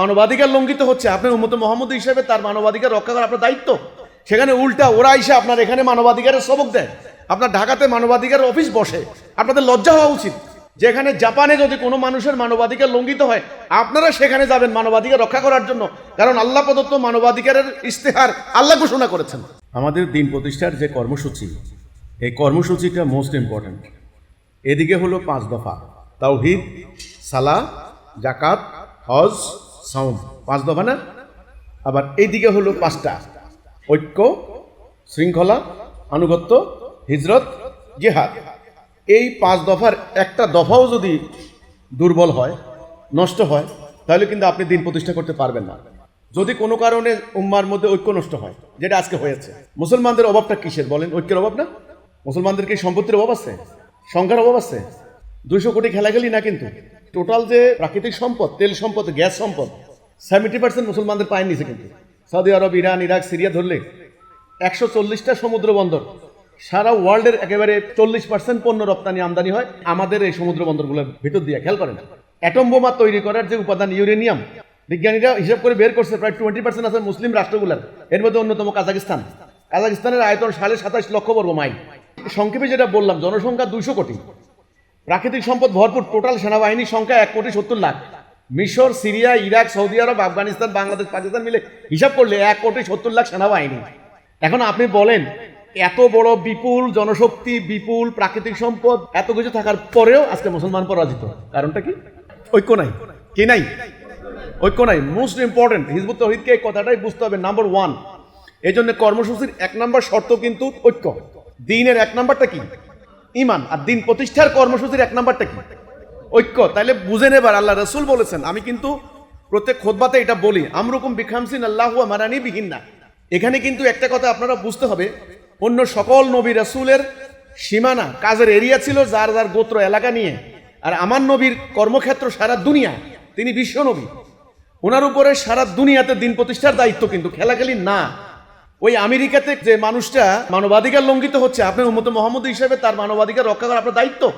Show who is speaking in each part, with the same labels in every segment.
Speaker 1: মানবাধিকার লঙ্ঘিত হচ্ছে। আপনার উন্মত মোহাম্মদ হিসেবে তার মানবাধিকার রক্ষা করা আপনার দায়িত্ব। সেখানে উল্টা ওরা এসে আপনার এখানে মানবাধিকারের সবক দেয়। আপনার ঢাকাতে মানবাধিকার অফিস বসে। আপনাদের লজ্জা হওয়া উচিত। যেখানে জাপানে যদি কোনো মানুষের মানবাধিকার লঙ্ঘিত হয়, আপনারা সেখানে যাবেন মানবাধিকার রক্ষা করার জন্য। কারণ আল্লাহ প্রদত্ত মানবাধিকারের ইশতেহার আল্লাহ ঘোষণা করেছেন। আমাদের দিন প্রতিষ্ঠার যে কর্মসূচি, এই কর্মসূচিটা মোস্ট ইম্পর্ট্যান্ট এদিকে হলো পাঁচ দফা। তাওহিদ সালা জাকাত হজ সাউম পাঁচ দফা না? আবার এইদিকে হলো পাঁচটা। ঐক্য, শৃঙ্খলা, আনুগত্য, হিজরত, জেহাদ। এই পাঁচ দফার একটা দফাও যদি দুর্বল হয়, নষ্ট হয়, তাহলে কিন্তু আপনি দিন প্রতিষ্ঠা করতে পারবেন না। যদি কোনো কারণে উম্মার মধ্যে ঐক্য নষ্ট হয়, যেটা আজকে হয়েছে। মুসলমানদের অভাবটা কিসের বলেন? ঐক্যের অভাব না? মুসলমানদের কি সম্পত্তির অভাব আছে? সংখ্যার অভাব আছে? দুইশো কোটি খেলাখেলি না কিন্তু? টোটাল যে প্রাকৃতিক সম্পদ, তেল সম্পদ, গ্যাস সম্পদ সেভেন্টি পার্সেন্ট মুসলমানদের পায়ের নিচে কিন্তু। Saudi Arab, Iran, Iraq, Syria ধরলে একশো চল্লিশটা সমুদ্র বন্দর। সারা ওয়ার্ল্ডের একেবারে চল্লিশ পার্সেন্ট পণ্য রপ্তানি আমদানি হয়। আমাদের এই সমুদ্র বন্দরগুলোর ভিতর দিয়ে, খেয়াল করেন। অ্যাটম বোমা তৈরি করার যে উপাদান ইউরেনিয়াম, বিজ্ঞানীরা হিসাব করে বের করছে, প্রায় টোয়েন্টি পার্সেন্ট আছে মুসলিম রাষ্ট্রগুলোর। এর মধ্যে অন্যতম কাজাকিস্তান। কাজাকিস্তানের আয়তন সাড়ে সাতাশ লক্ষ বর্গ মাইল। সংক্ষেপে যেটা বললাম, জনসংখ্যা দুইশো কোটি। প্রাকৃতিক সম্পদ ভরপুর টোটাল সেনাবাহিনীর সংখ্যা এক কোটি সত্তর লাখ। মিশর, Syria, Iraq, Saudi Arab, Afghanistan, Bangladesh, Pakistan মিলে হিসাব করলে এক কোটি সত্তর লাখ সেনাবাহিনী। এখন আপনি বলেন, এত বড় বিপুল জনশক্তি, বিপুল প্রাকৃতিক সম্পদ, এত কিছু থাকার পরেও আজকে মুসলমান পরাজিত। কারণটা কি? ঐক্য নাই। কি নাই? ঐক্য নাই। মোস্ট ইম্পর্টেন্ট হিজবুত তহিদকে এই কথাটাই বুঝতে হবে নাম্বার ওয়ান এই জন্য কর্মসূচির এক নম্বর শর্ত কিন্তু ঐক্য। দিনের এক নাম্বারটা কি? ইমান আর দিন প্রতিষ্ঠার কর্মসূচির এক নাম্বারটা কি? ঐক্য। তাইলে বুঝে নেবার আল্লাহ রসুল বলেছেন, আমি কিন্তু প্রত্যেক খোদবাতে এটা বলি, আমরকম বিখামসিন আল্লাহ মারানি বিহীন না এখানে কিন্তু একটা কথা আপনারা বুঝতে হবে, অন্য সকল নবী রসুলের সীমানা, কাজের এরিয়া ছিল যার যার গোত্র, এলাকা নিয়ে। আর আমার নবীর কর্মক্ষেত্র সারা দুনিয়া, তিনি বিশ্ব নবী। ওনার উপরে সারা দুনিয়াতে দিন প্রতিষ্ঠার দায়িত্ব কিন্তু, খেলাখেলি না। ওই আমেরিকাতে যে মানুষটা মানবাধিকার লঙ্ঘিত হচ্ছে, আপনার উন্মত মোহাম্মদ হিসেবে তার মানবাধিকার রক্ষা করা আপনার দায়িত্ব।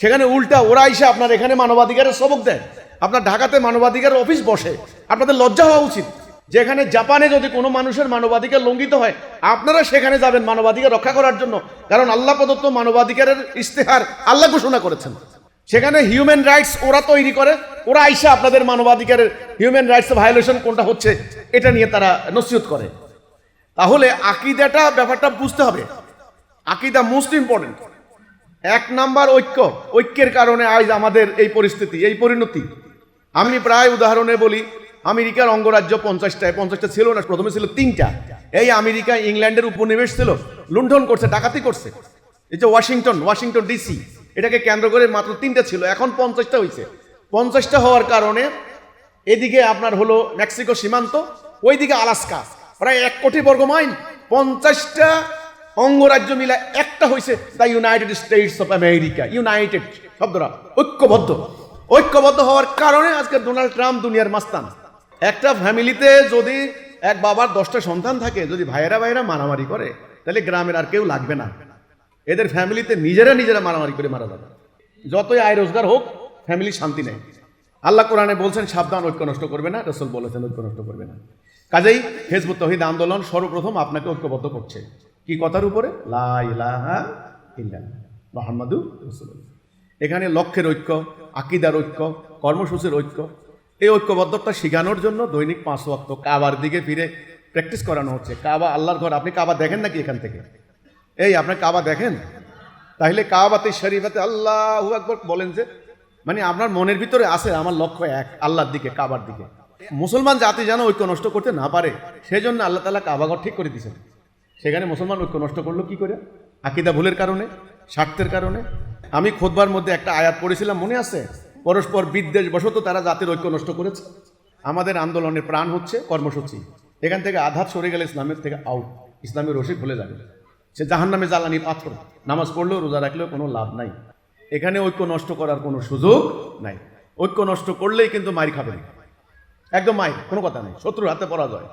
Speaker 1: সেখানে উল্টা ওরা এসে আপনার এখানে মানবাধিকারের সবক দেয়। আপনার ঢাকাতে মানবাধিকার অফিস বসে। আপনাদের লজ্জা হওয়া উচিত। যেখানে জাপানে যদি কোনো মানুষের মানবাধিকার লঙ্ঘিত হয়, আপনারা সেখানে যাবেন মানবাধিকার রক্ষা করার জন্য। কারণ আল্লাহ প্রদত্ত মানবাধিকারের ইশতেহার আল্লাহ ঘোষণা করেছেন। সেখানে হিউম্যান রাইটস ওরা তৈরি করে। ওরা আইসা আপনাদের মানবাধিকারের হিউম্যান রাইটস ভায়োলেশন কোনটা হচ্ছে, এটা নিয়ে তারা নসিহত করে। তাহলে আকিদাটা, ব্যাপারটা বুঝতে হবে। আকিদা মোস্ট ইম্পর্টেন্ট এক নাম্বার ঐক্য। ঐক্যের কারণে আজ আমাদের এই পরিস্থিতি, এই পরিণতি। আমি প্রায় উদাহরণে বলি, আমেরিকার অঙ্গরাজ্য পঞ্চাশটায়, পঞ্চাশটা ছিল না, প্রথমে ছিল তিনটা। এই আমেরিকা, ইংল্যান্ডের উপনিবেশ ছিল, লুণ্ঠন করছে, ডাকাতি করছে। এই যে ওয়াশিংটন ওয়াশিংটন ডিসি এটাকে কেন্দ্র করে মাত্র তিনটা ছিল, এখন পঞ্চাশটা হয়েছে পঞ্চাশটা হওয়ার কারণে এদিকে আপনার হলো মেক্সিকো সীমান্ত, ওইদিকে আলাস্কা। প্রায় এক কোটি বর্গ মাইল। পঞ্চাশটা অঙ্গরাজ্য মিলা একটা হয়েছে the United States of America. United, শব্দটা ঐক্যবদ্ধ। ঐক্যবদ্ধ হওয়ার কারণে আজকে ডোনাল্ড ট্রাম্প দুনিয়ার মাস্তান। একটা ফ্যামিলিতে যদি এক বাবার দশটা সন্তান থাকে, যদি ভাইয়েরা ভাইয়েরা মারামারি করে, তাহলে গ্রামের আর কেউ লাগবে না। এদের ফ্যামিলিতে নিজেরা নিজেরা মারামারি করে মারা যাবে। যতই আয় রোজগার হোক ফ্যামিলি শান্তি নেই। আল্লাহ কোরআনে বলছেন, সাবধান, ঐক্য নষ্ট করবে না। রসুল বলেছেন, ঐক্য নষ্ট করবে না। কাজেই হেজবুত তহিদ আন্দোলন সর্বপ্রথম আপনাকে ঐক্যবদ্ধ করছে। কি কথার উপরে? লা ইলাহা ইল্লাল্লাহ মোহাম্মদু রসুল্লাহ এখানে লক্ষ্যের ঐক্য, আকিদার ঐক্য, কর্মসূচির ঐক্য, এই ঐক্যবদ্ধতা শেখানোর জন্য দৈনিক পাঁচ ওয়াক্ত কাবার দিকে ফিরে প্র্যাকটিস করানো হচ্ছে। কাবা, আল্লাহর ঘর, আপনি কাবা দেখেন নাকি এখান থেকে? এই, আপনি কাবা দেখেন? তাহলে কাবাতে শরীফাতে আল্লাহ একবার বলেন যে মানে আপনার মনের ভিতরে আছে, আমার লক্ষ্য এক, আল্লাহর দিকে, কাবার দিকে। মুসলমান জাতি যেন ঐক্য নষ্ট করতে না পারে সেই জন্য আল্লাহ তালা কাবাঘর ঠিক করে দিয়েছেন। সেখানে মুসলমান ঐক্য নষ্ট করল কি করে? আকিদা ভুলের কারণে, স্বার্থের কারণে। আমি খোদবার মধ্যে একটা আয়াত পড়েছিলাম, মনে আছে? পরস্পর বিদ্বেষ বশত তারা জাতির ঐক্য নষ্ট করেছে। আমাদের আন্দোলনের প্রাণ হচ্ছে কর্মসূচি। এখান থেকে আধাত সরে গেলে ইসলামের থেকে আউট ইসলামের রশিদ ভুলে যাবে। সে জাহান নামে জ্বালানি পাথর, নামাজ পড়লেও রোজা রাখলেও কোনো লাভ নাই। এখানে ঐক্য নষ্ট করার কোনো সুযোগ নাই। ঐক্য নষ্ট করলেই কিন্তু মারি খাবেন একদম মাই কোনো কথা নেই। শত্রুর হাতে পরাজয়।